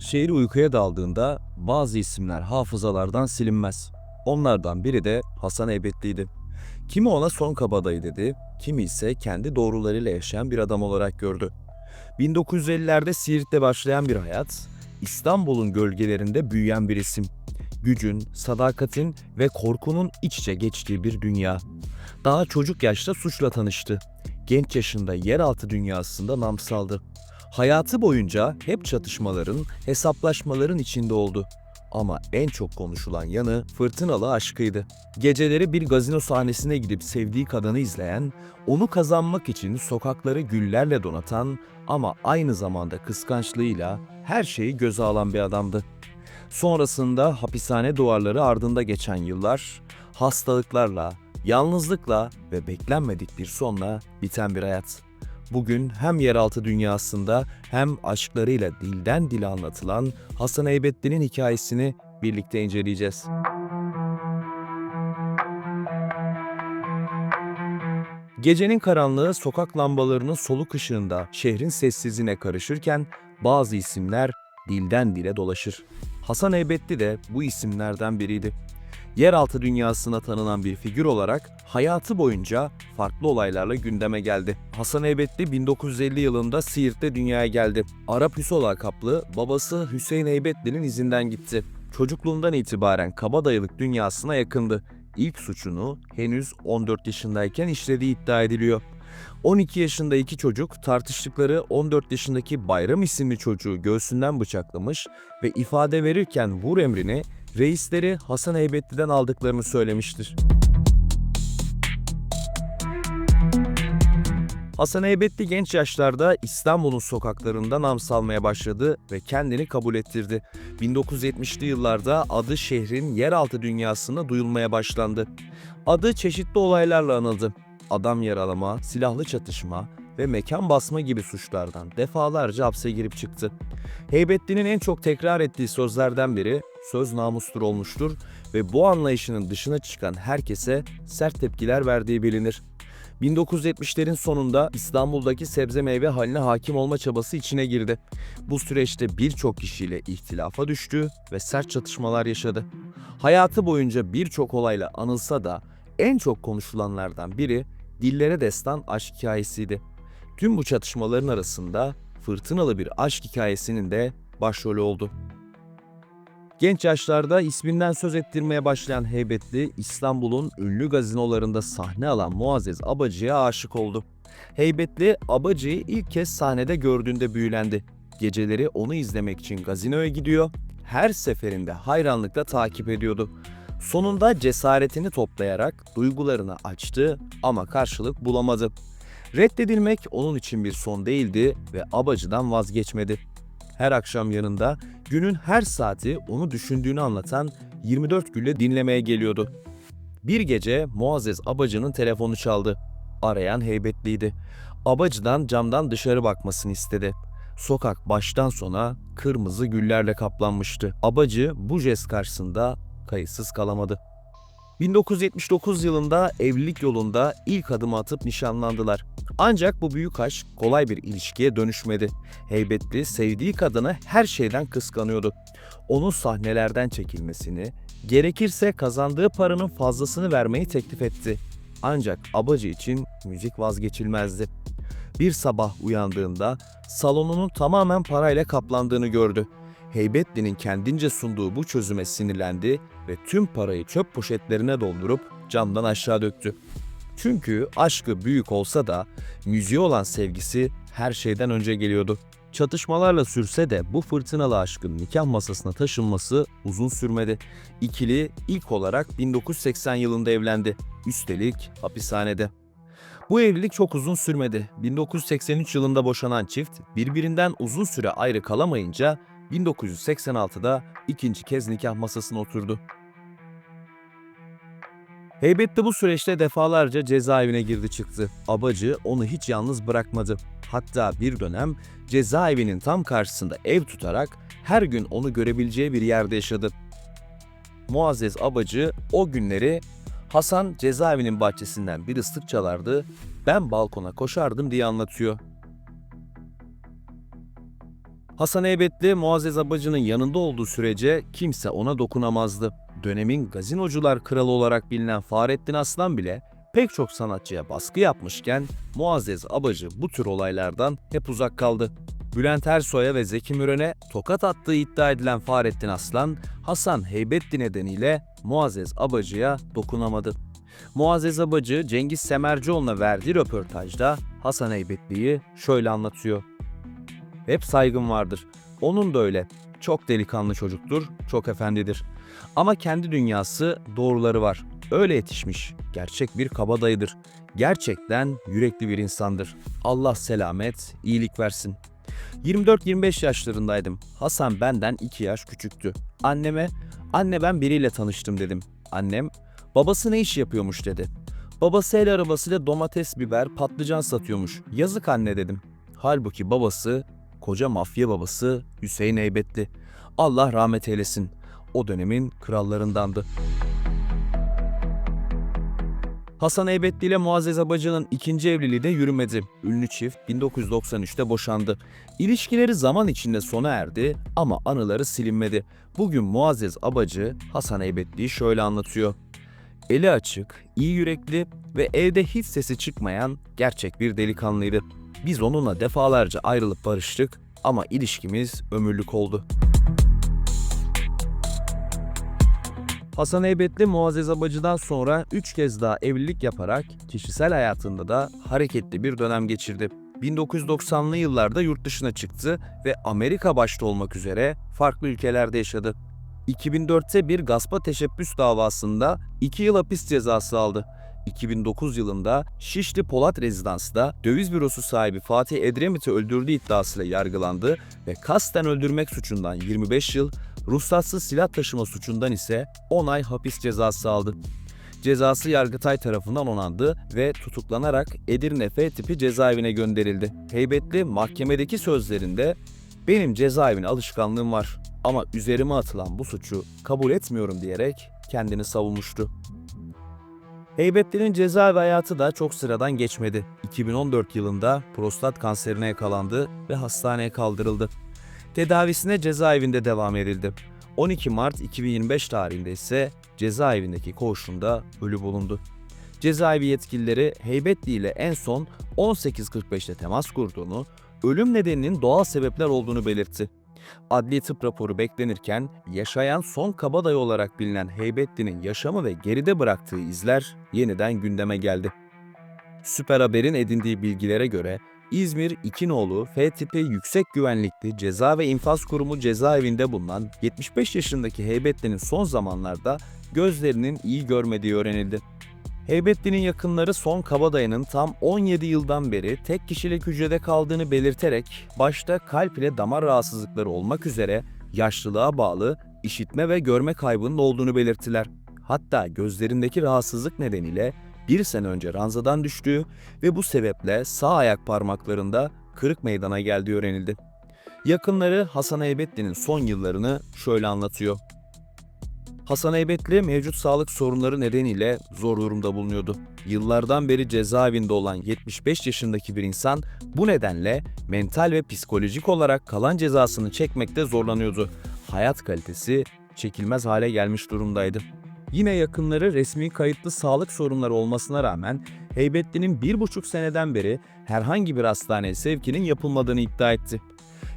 Şehir uykuya daldığında bazı isimler hafızalardan silinmez. Onlardan biri de Hasan Heybetli'ydi. Kimi ona son kabadayı dedi, kimi ise kendi doğrularıyla yaşayan bir adam olarak gördü. 1950'lerde Siirt'te başlayan bir hayat, İstanbul'un gölgelerinde büyüyen bir isim. Gücün, sadakatin ve korkunun iç içe geçtiği bir dünya. Daha çocuk yaşta suçla tanıştı. Genç yaşında yeraltı dünyasında nam saldı. Hayatı boyunca hep çatışmaların, hesaplaşmaların içinde oldu. Ama en çok konuşulan yanı fırtınalı aşkıydı. Geceleri bir gazino sahnesine gidip sevdiği kadını izleyen, onu kazanmak için sokakları güllerle donatan ama aynı zamanda kıskançlığıyla her şeyi göze alan bir adamdı. Sonrasında hapishane duvarları ardında geçen yıllar, hastalıklarla, yalnızlıkla ve beklenmedik bir sonla biten bir hayat. Bugün hem yeraltı dünyasında hem aşklarıyla dilden dile anlatılan Hasan Heybetli'nin hikayesini birlikte inceleyeceğiz. Gecenin karanlığı sokak lambalarının soluk ışığında şehrin sessizliğine karışırken bazı isimler dilden dile dolaşır. Hasan Heybetli de bu isimlerden biriydi. Yeraltı dünyasına tanınan bir figür olarak hayatı boyunca farklı olaylarla gündeme geldi. Hasan Heybetli 1950 yılında Siirt'te dünyaya geldi. Arap Hüso lakaplı babası Hüseyin Heybetli'nin izinden gitti. Çocukluğundan itibaren kabadayılık dünyasına yakındı. İlk suçunu henüz 14 yaşındayken işlediği iddia ediliyor. 12 yaşında iki çocuk tartıştıkları 14 yaşındaki Bayram isimli çocuğu göğsünden bıçaklamış ve ifade verirken vur emrini reisleri Hasan Heybetli'den aldıklarını söylemiştir. Hasan Heybetli genç yaşlarda İstanbul'un sokaklarında nam salmaya başladı ve kendini kabul ettirdi. 1970'li yıllarda adı şehrin yeraltı dünyasında duyulmaya başlandı. Adı çeşitli olaylarla anıldı. Adam yaralama, silahlı çatışma ve mekan basma gibi suçlardan defalarca hapse girip çıktı. Heybetli'nin en çok tekrar ettiği sözlerden biri söz namustur olmuştur ve bu anlayışının dışına çıkan herkese sert tepkiler verdiği bilinir. 1970'lerin sonunda İstanbul'daki sebze meyve haline hakim olma çabası içine girdi. Bu süreçte birçok kişiyle ihtilafa düştü ve sert çatışmalar yaşadı. Hayatı boyunca birçok olayla anılsa da en çok konuşulanlardan biri dillere destan aşk hikayesiydi. Tüm bu çatışmaların arasında fırtınalı bir aşk hikayesinin de başrolü oldu. Genç yaşlarda isminden söz ettirmeye başlayan Heybetli, İstanbul'un ünlü gazinolarında sahne alan Muazzez Abacı'ya aşık oldu. Heybetli, Abacı'yı ilk kez sahnede gördüğünde büyülendi. Geceleri onu izlemek için gazinoya gidiyor, her seferinde hayranlıkla takip ediyordu. Sonunda cesaretini toplayarak duygularını açtı ama karşılık bulamadı. Reddedilmek onun için bir son değildi ve Abacı'dan vazgeçmedi. Her akşam yanında günün her saati onu düşündüğünü anlatan 24 gülle dinlemeye geliyordu. Bir gece Muazzez Abacı'nın telefonu çaldı. Arayan heybetliydi. Abacı'dan camdan dışarı bakmasını istedi. Sokak baştan sona kırmızı güllerle kaplanmıştı. Abacı bu jest karşısında kayıtsız kalamadı. 1979 yılında evlilik yolunda ilk adımı atıp nişanlandılar. Ancak bu büyük aşk kolay bir ilişkiye dönüşmedi. Heybetli sevdiği kadını her şeyden kıskanıyordu. Onun sahnelerden çekilmesini, gerekirse kazandığı paranın fazlasını vermeyi teklif etti. Ancak Abacı için müzik vazgeçilmezdi. Bir sabah uyandığında salonunun tamamen parayla kaplandığını gördü. Heybetli'nin kendince sunduğu bu çözüme sinirlendi ve tüm parayı çöp poşetlerine doldurup camdan aşağı döktü. Çünkü aşkı büyük olsa da müziğe olan sevgisi her şeyden önce geliyordu. Çatışmalarla sürse de bu fırtınalı aşkın nikah masasına taşınması uzun sürmedi. İkili ilk olarak 1980 yılında evlendi. Üstelik hapishanede. Bu evlilik çok uzun sürmedi. 1983 yılında boşanan çift birbirinden uzun süre ayrı kalamayınca 1986'da ikinci kez nikah masasına oturdu. Heybetli bu süreçte defalarca cezaevine girdi çıktı. Abacı onu hiç yalnız bırakmadı. Hatta bir dönem cezaevinin tam karşısında ev tutarak her gün onu görebileceği bir yerde yaşadı. Muazzez Abacı o günleri Hasan cezaevinin bahçesinden bir ıslık çalardı, ben balkona koşardım diye anlatıyor. Hasan Heybetli, Muazzez Abacı'nın yanında olduğu sürece kimse ona dokunamazdı. Dönemin gazinocular kralı olarak bilinen Fahrettin Aslan bile pek çok sanatçıya baskı yapmışken Muazzez Abacı bu tür olaylardan hep uzak kaldı. Bülent Ersoy'a ve Zeki Müren'e tokat attığı iddia edilen Fahrettin Aslan, Hasan Heybetli nedeniyle Muazzez Abacı'ya dokunamadı. Muazzez Abacı, Cengiz Semercioğlu'na verdiği röportajda Hasan Heybetli'yi şöyle anlatıyor. Hep saygım vardır. Onun da öyle. Çok delikanlı çocuktur, çok efendidir. Ama kendi dünyası, doğruları var. Öyle yetişmiş. Gerçek bir kabadayıdır. Gerçekten yürekli bir insandır. Allah selamet, iyilik versin. 24-25 yaşlarındaydım. Hasan benden 2 yaş küçüktü. Anneme, anne ben biriyle tanıştım dedim. Annem, babası ne iş yapıyormuş dedi. Babası el arabasıyla domates, biber, patlıcan satıyormuş. Yazık anne dedim. Halbuki babası, koca mafya babası Hüseyin Heybetli. Allah rahmet eylesin. O dönemin krallarındandı. Hasan Heybetli ile Muazzez Abacı'nın ikinci evliliği de yürümedi. Ünlü çift 1993'te boşandı. İlişkileri zaman içinde sona erdi ama anıları silinmedi. Bugün Muazzez Abacı Hasan Heybetli'yi şöyle anlatıyor. Eli açık, iyi yürekli ve evde hiç sesi çıkmayan gerçek bir delikanlıydı. Biz onunla defalarca ayrılıp barıştık ama ilişkimiz ömürlük oldu. Hasan Heybetli Muazzez Abacı'dan sonra 3 kez daha evlilik yaparak kişisel hayatında da hareketli bir dönem geçirdi. 1990'lı yıllarda yurt dışına çıktı ve Amerika başta olmak üzere farklı ülkelerde yaşadı. 2004'te bir gaspa teşebbüs davasında 2 yıl hapis cezası aldı. 2009 yılında Şişli Polat Rezidans'ta döviz bürosu sahibi Fatih Edremit'i öldürdüğü iddiasıyla yargılandı ve kasten öldürmek suçundan 25 yıl, ruhsatsız silah taşıma suçundan ise 10 ay hapis cezası aldı. Cezası Yargıtay tarafından onandı ve tutuklanarak Edirne F tipi cezaevine gönderildi. Heybetli mahkemedeki sözlerinde benim cezaevine alışkanlığım var ama üzerime atılan bu suçu kabul etmiyorum diyerek kendini savunmuştu. Heybetli'nin cezaevi hayatı da çok sıradan geçmedi. 2014 yılında prostat kanserine yakalandı ve hastaneye kaldırıldı. Tedavisine cezaevinde devam edildi. 12 Mart 2025 tarihinde ise cezaevindeki koğuşunda ölü bulundu. Cezaevi yetkilileri Heybetli ile en son 18.45'te temas kurduğunu, ölüm nedeninin doğal sebepler olduğunu belirtti. Adli tıp raporu beklenirken yaşayan son kabadayı olarak bilinen Heybetli'nin yaşamı ve geride bıraktığı izler yeniden gündeme geldi. Süper Haber'in edindiği bilgilere göre İzmir İkinoğlu F tipi yüksek güvenlikli ceza ve infaz kurumu cezaevinde bulunan 75 yaşındaki Heybetli'nin son zamanlarda gözlerinin iyi görmediği öğrenildi. Heybetli'nin yakınları son kabadayının tam 17 yıldan beri tek kişilik hücrede kaldığını belirterek başta kalp ile damar rahatsızlıkları olmak üzere yaşlılığa bağlı işitme ve görme kaybının olduğunu belirttiler. Hatta gözlerindeki rahatsızlık nedeniyle bir sene önce ranzadan düştüğü ve bu sebeple sağ ayak parmaklarında kırık meydana geldiği öğrenildi. Yakınları Hasan Heybetli'nin son yıllarını şöyle anlatıyor. Hasan Heybetli mevcut sağlık sorunları nedeniyle zor durumda bulunuyordu. Yıllardan beri cezaevinde olan 75 yaşındaki bir insan bu nedenle mental ve psikolojik olarak kalan cezasını çekmekte zorlanıyordu. Hayat kalitesi çekilmez hale gelmiş durumdaydı. Yine yakınları resmi kayıtlı sağlık sorunları olmasına rağmen Heybetli'nin bir buçuk seneden beri herhangi bir hastaneye sevkinin yapılmadığını iddia etti.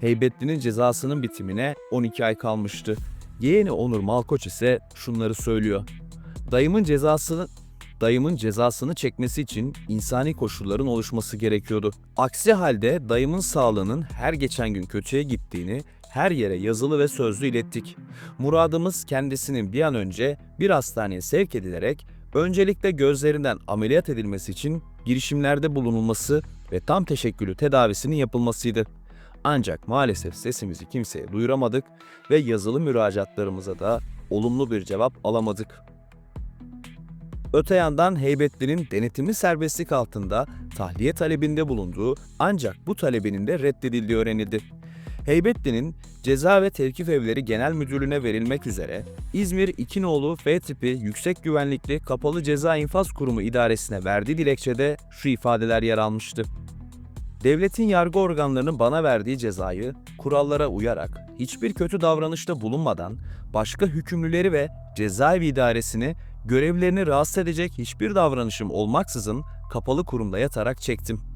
Heybetli'nin cezasının bitimine 12 ay kalmıştı. Yeğeni Onur Malkoç ise şunları söylüyor. Dayımın cezasını dayımın cezasını çekmesi için insani koşulların oluşması gerekiyordu. Aksi halde dayımın sağlığının her geçen gün kötüye gittiğini her yere yazılı ve sözlü ilettik. Muradımız kendisinin bir an önce bir hastaneye sevk edilerek öncelikle gözlerinden ameliyat edilmesi için girişimlerde bulunulması ve tam teşekküllü tedavisinin yapılmasıydı. Ancak maalesef sesimizi kimseye duyuramadık ve yazılı müracaatlarımıza da olumlu bir cevap alamadık. Öte yandan Heybetli'nin denetimli serbestlik altında tahliye talebinde bulunduğu ancak bu talebinin de reddedildiği öğrenildi. Heybetli'nin Ceza ve Tevkif Evleri Genel Müdürlüğü'ne verilmek üzere İzmir İkinoğlu F tipi yüksek güvenlikli kapalı ceza infaz kurumu idaresine verdiği dilekçede şu ifadeler yer almıştı. Devletin yargı organlarının bana verdiği cezayı kurallara uyarak hiçbir kötü davranışta bulunmadan başka hükümlüleri ve cezaevi idaresini görevlerini rahatsız edecek hiçbir davranışım olmaksızın kapalı kurumda yatarak çektim.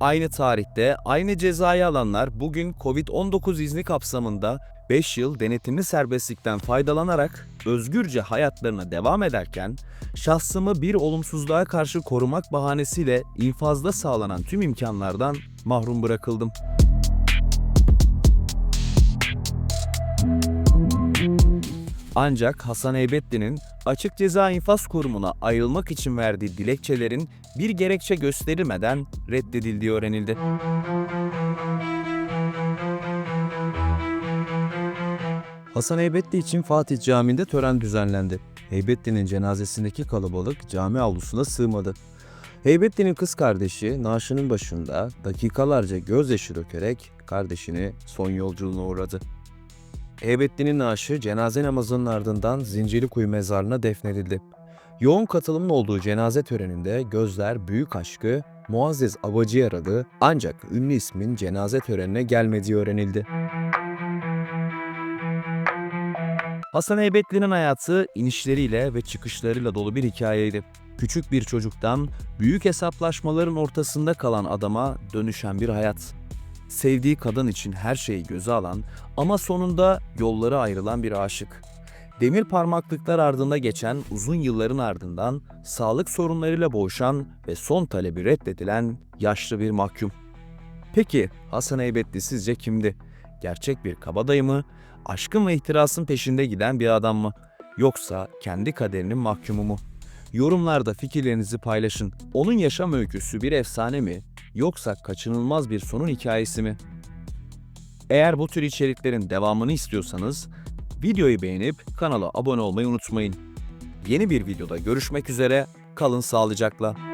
Aynı tarihte aynı cezayı alanlar bugün Covid-19 izni kapsamında 5 yıl denetimli serbestlikten faydalanarak özgürce hayatlarına devam ederken şahsımı bir olumsuzluğa karşı korumak bahanesiyle infazda sağlanan tüm imkanlardan mahrum bırakıldım. Ancak Hasan Heybetli'nin açık ceza infaz kurumuna ayrılmak için verdiği dilekçelerin bir gerekçe gösterilmeden reddedildiği öğrenildi. Hasan Heybetli için Fatih Camii'nde tören düzenlendi. Heybetli'nin cenazesindeki kalabalık cami avlusuna sığmadı. Heybetli'nin kız kardeşi naaşının başında dakikalarca gözyaşı dökerek kardeşini son yolculuğuna uğradı. Heybetli'nin naaşı cenaze namazının ardından Zincirlikuyu mezarına defnedildi. Yoğun katılımın olduğu cenaze töreninde gözler büyük aşkı Muazzez Abacı aradı ancak ünlü ismin cenaze törenine gelmediği öğrenildi. Hasan Heybetli'nin hayatı inişleriyle ve çıkışlarıyla dolu bir hikayeydi. Küçük bir çocuktan büyük hesaplaşmaların ortasında kalan adama dönüşen bir hayat. Sevdiği kadın için her şeyi göze alan ama sonunda yolları ayrılan bir aşık. Demir parmaklıklar ardında geçen uzun yılların ardından sağlık sorunlarıyla boğuşan ve son talebi reddedilen yaşlı bir mahkum. Peki Hasan Heybetli sizce kimdi? Gerçek bir kabadayı mı? Aşkın ve ihtirasın peşinde giden bir adam mı? Yoksa kendi kaderinin mahkumu mu? Yorumlarda fikirlerinizi paylaşın. Onun yaşam öyküsü bir efsane mi? Yoksa kaçınılmaz bir sonun hikayesi mi? Eğer bu tür içeriklerin devamını istiyorsanız videoyu beğenip kanala abone olmayı unutmayın. Yeni bir videoda görüşmek üzere, kalın sağlıcakla.